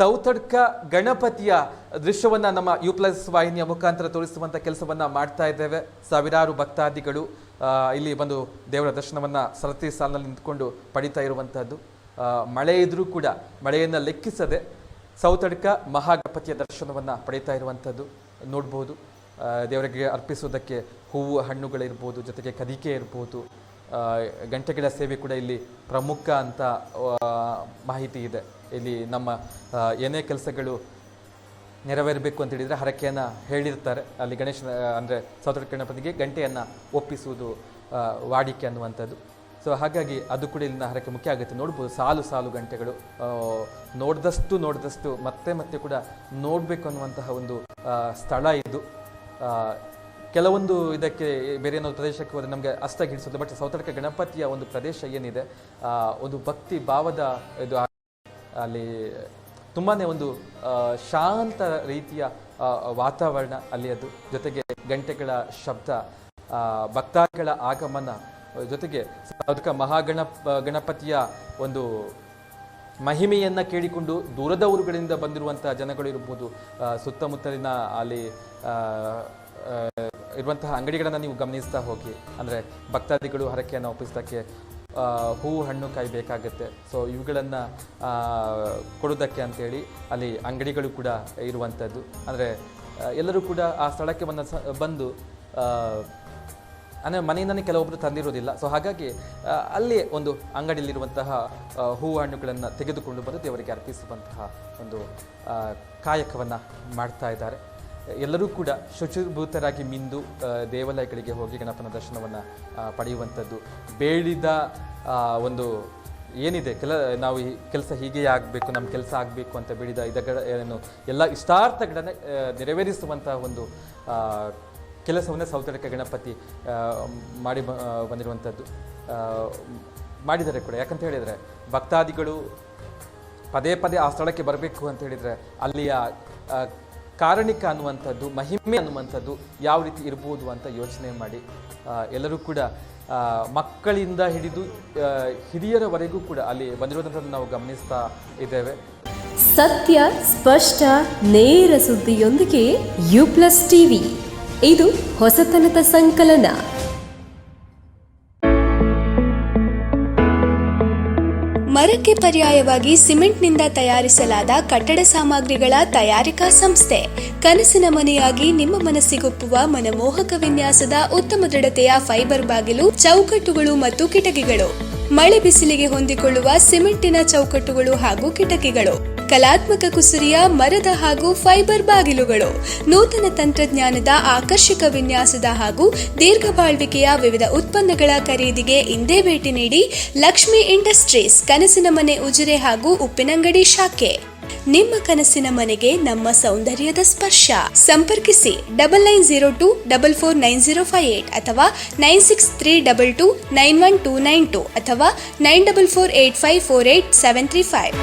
ಸೌತಡ್ಕ ಗಣಪತಿಯ ದೃಶ್ಯವನ್ನು ನಮ್ಮ ಯು ಪ್ಲಸ್ ವಾಹಿನಿಯ ಮುಖಾಂತರ ತೋರಿಸುವಂಥ ಕೆಲಸವನ್ನು ಮಾಡ್ತಾ ಇದ್ದೇವೆ. ಸಾವಿರಾರು ಭಕ್ತಾದಿಗಳು ಇಲ್ಲಿ ಬಂದು ದೇವರ ದರ್ಶನವನ್ನು ಸರತಿ ಸಾಲಿನಲ್ಲಿ ನಿಂತ್ಕೊಂಡು ಪಡಿತಾ ಇರುವಂಥದ್ದು ಮಳೆ ಇದ್ದರೂ ಕೂಡ ಮಳೆಯನ್ನು ಲೆಕ್ಕಿಸದೆ ಸೌತಡ್ಕ ಮಹಾಗಣಪತಿಯ ದರ್ಶನವನ್ನು ಪಡೀತಾ ಇರುವಂಥದ್ದು ನೋಡ್ಬೋದು. ದೇವರಿಗೆ ಅರ್ಪಿಸೋದಕ್ಕೆ ಹೂವು, ಹಣ್ಣುಗಳಿರ್ಬೋದು, ಜೊತೆಗೆ ಕದಿಕೆ ಇರ್ಬೋದು. ಗಂಟೆಗಳ ಸೇವೆ ಕೂಡ ಇಲ್ಲಿ ಪ್ರಮುಖ ಅಂತ ಮಾಹಿತಿ ಇದೆ. ಇಲ್ಲಿ ನಮ್ಮ ಏನೇ ಕೆಲಸಗಳು ನೆರವೇರಬೇಕು ಅಂತ ಹೇಳಿದರೆ ಹರಕೆಯನ್ನು ಹೇಳಿರ್ತಾರೆ. ಅಲ್ಲಿ ಗಣೇಶನ, ಅಂದರೆ ಸೌತಡ ಗಣಪತಿಗೆ ಗಂಟೆಯನ್ನು ಒಪ್ಪಿಸುವುದು ವಾಡಿಕೆ ಅನ್ನುವಂಥದ್ದು. ಸೊ ಹಾಗಾಗಿ ಅದು ಕೂಡ ಇಲ್ಲಿನ ಹರಕೆ ಮುಖ್ಯ ಆಗುತ್ತೆ. ನೋಡ್ಬೋದು, ಸಾಲು ಸಾಲು ಗಂಟೆಗಳು ನೋಡಿದಷ್ಟು ನೋಡಿದಷ್ಟು ಮತ್ತೆ ಮತ್ತೆ ಕೂಡ ನೋಡಬೇಕು ಅನ್ನುವಂತಹ ಒಂದು ಸ್ಥಳ ಇದು. ಕೆಲವೊಂದು ಇದಕ್ಕೆ, ಬೇರೆ ಏನೋ ಪ್ರದೇಶಕ್ಕೆ ಹೋದರೆ ನಮಗೆ ಅಷ್ಟಾಗಿ ಗಿಡಿಸುತ್ತೆ ಬಟ್ ಸೌತಡಕ ಗಣಪತಿಯ ಒಂದು ಪ್ರದೇಶ ಏನಿದೆ ಒಂದು ಭಕ್ತಿ ಭಾವದ ಇದು ಅಲ್ಲಿ ತುಂಬಾ ಒಂದು ಶಾಂತ ರೀತಿಯ ವಾತಾವರಣ ಅಲ್ಲಿ ಅದು. ಜೊತೆಗೆ ಗಂಟೆಗಳ ಶಬ್ದ ಭಕ್ತಾದಿಗಳ ಆಗಮನ, ಜೊತೆಗೆ ಅದಕ್ಕೆ ಮಹಾಗಣ ಗಣಪತಿಯ ಒಂದು ಮಹಿಮೆಯನ್ನು ಕೇಳಿಕೊಂಡು ದೂರದ ಊರುಗಳಿಂದ ಬಂದಿರುವಂಥ ಜನಗಳು ಇರ್ಬೋದು ಸುತ್ತಮುತ್ತಲಿನ ಅಲ್ಲಿ ಇರುವಂತಹ ಅಂಗಡಿಗಳನ್ನು ನೀವು ಗಮನಿಸ್ತಾ ಹೋಗಿ. ಅಂದರೆ ಭಕ್ತಾದಿಗಳು ಹರಕೆಯನ್ನು ಒಪ್ಪಿಸೋದಕ್ಕೆ ಹೂ, ಹಣ್ಣು, ಕಾಯಿ ಬೇಕಾಗುತ್ತೆ. ಸೊ ಇವುಗಳನ್ನು ಕೊಡೋದಕ್ಕೆ ಅಂತೇಳಿ ಅಲ್ಲಿ ಅಂಗಡಿಗಳು ಕೂಡ ಇರುವಂಥದ್ದು ಅಂದರೆ ಎಲ್ಲರೂ ಕೂಡ ಆ ಸ್ಥಳಕ್ಕೆ ಬಂದ ಬಂದು ಅಂದರೆ ಮನೆಯಿಂದನೇ ಕೆಲವೊಬ್ಬರು ತಂದಿರೋದಿಲ್ಲ. ಸೊ ಹಾಗಾಗಿ ಅಲ್ಲಿ ಒಂದು ಅಂಗಡಿಯಲ್ಲಿರುವಂತಹ ಹೂ, ಹಣ್ಣುಗಳನ್ನು ತೆಗೆದುಕೊಂಡು ಬಂದು ದೇವರಿಗೆ ಅರ್ಪಿಸುವಂತಹ ಒಂದು ಕಾಯಕವನ್ನು ಮಾಡ್ತಾ ಇದ್ದಾರೆ. ಎಲ್ಲರೂ ಕೂಡ ಶುಚಿರ್ಭೂತರಾಗಿ ಮಿಂದು ದೇವಾಲಯಗಳಿಗೆ ಹೋಗಿ ಗಣಪನ ದರ್ಶನವನ್ನು ಪಡೆಯುವಂಥದ್ದು. ಬೇಡಿದ ಒಂದು ಏನಿದೆ, ಕೆಲ, ನಾವು ಈ ಕೆಲಸ ಹೀಗೆ ಆಗಬೇಕು ನಮ್ಮ ಕೆಲಸ ಆಗಬೇಕು ಅಂತ ಬೇಡಿದ ಇದಗಳ ಏನು, ಎಲ್ಲ ಇಷ್ಟಾರ್ಥಗಳನ್ನು ನೆರವೇರಿಸುವಂತಹ ಒಂದು ಕೆಲಸವನ್ನು ಸೌತಡಕ ಗಣಪತಿ ಮಾಡಿ ಬಂದಿರುವಂಥದ್ದು ಮಾಡಿದ್ದಾರೆ ಕೂಡ. ಯಾಕಂತ ಹೇಳಿದರೆ, ಭಕ್ತಾದಿಗಳು ಪದೇ ಪದೇ ಆ ಸ್ಥಳಕ್ಕೆ ಬರಬೇಕು ಅಂತ ಹೇಳಿದರೆ, ಅಲ್ಲಿಯ ಕಾರಣಿಕ ಅನ್ನುವಂಥದ್ದು, ಮಹಿಮೆ ಅನ್ನುವಂಥದ್ದು ಯಾವ ರೀತಿ ಇರ್ಬೋದು ಅಂತ ಯೋಚನೆ ಮಾಡಿ ಎಲ್ಲರೂ ಕೂಡ ಮಕ್ಕಳಿಂದ ಹಿಡಿದು ಹಿರಿಯರವರೆಗೂ ಕೂಡ ಅಲ್ಲಿ ಬಂದಿರೋದಂಥದ್ದು ನಾವು ಗಮನಿಸ್ತಾ ಇದ್ದೇವೆ. ಸತ್ಯ, ಸ್ಪಷ್ಟ, ನೇರ ಸುದ್ದಿಯೊಂದಿಗೆ ಯು ಪ್ಲಸ್ ಟಿವಿ ಇದು ಹೊಸತನದ ಸಂಕಲನ. ಮರಕ್ಕೆ ಪರ್ಯಾಯವಾಗಿ ಸಿಮೆಂಟ್ನಿಂದ ತಯಾರಿಸಲಾದ ಕಟ್ಟಡ ಸಾಮಗ್ರಿಗಳ ತಯಾರಿಕಾ ಸಂಸ್ಥೆ. ಕನಸಿನ ಮನೆಯಾಗಿ ನಿಮ್ಮ ಮನಸ್ಸಿಗೊಪ್ಪುವ ಮನಮೋಹಕ ವಿನ್ಯಾಸದ ಉತ್ತಮ ದೃಢತೆಯ ಫೈಬರ್ ಬಾಗಿಲು, ಚೌಕಟ್ಟುಗಳು ಮತ್ತು ಕಿಟಕಿಗಳು. ಮಳೆ ಬಿಸಿಲಿಗೆ ಹೊಂದಿಕೊಳ್ಳುವ ಸಿಮೆಂಟಿನ ಚೌಕಟ್ಟುಗಳು ಹಾಗೂ ಕಿಟಕಿಗಳು. ಕಲಾತ್ಮಕ ಕುಸುರಿಯ ಮರದ ಹಾಗೂ ಫೈಬರ್ ಬಾಗಿಲುಗಳು, ನೂತನ ತಂತ್ರಜ್ಞಾನದ ಆಕರ್ಷಕ ವಿನ್ಯಾಸದ ಹಾಗೂ ದೀರ್ಘ ಬಾಳ್ವಿಕೆಯ ವಿವಿಧ ಉತ್ಪನ್ನಗಳ ಖರೀದಿಗೆ ಇಂದೇ ಭೇಟಿ ನೀಡಿ ಲಕ್ಷ್ಮಿ ಇಂಡಸ್ಟ್ರೀಸ್ ಕನಸಿನ ಮನೆ ಉಜಿರೆ ಹಾಗೂ ಉಪ್ಪಿನಂಗಡಿ ಶಾಖೆ. ನಿಮ್ಮ ಕನಸಿನ ಮನೆಗೆ ನಮ್ಮ ಸೌಂದರ್ಯದ ಸ್ಪರ್ಶ. ಸಂಪರ್ಕಿಸಿ double nine zero two double four nine zero five eight ಅಥವಾ nine six three double two nine one two nine two ಅಥವಾ nine double four eight five four eight seven three five.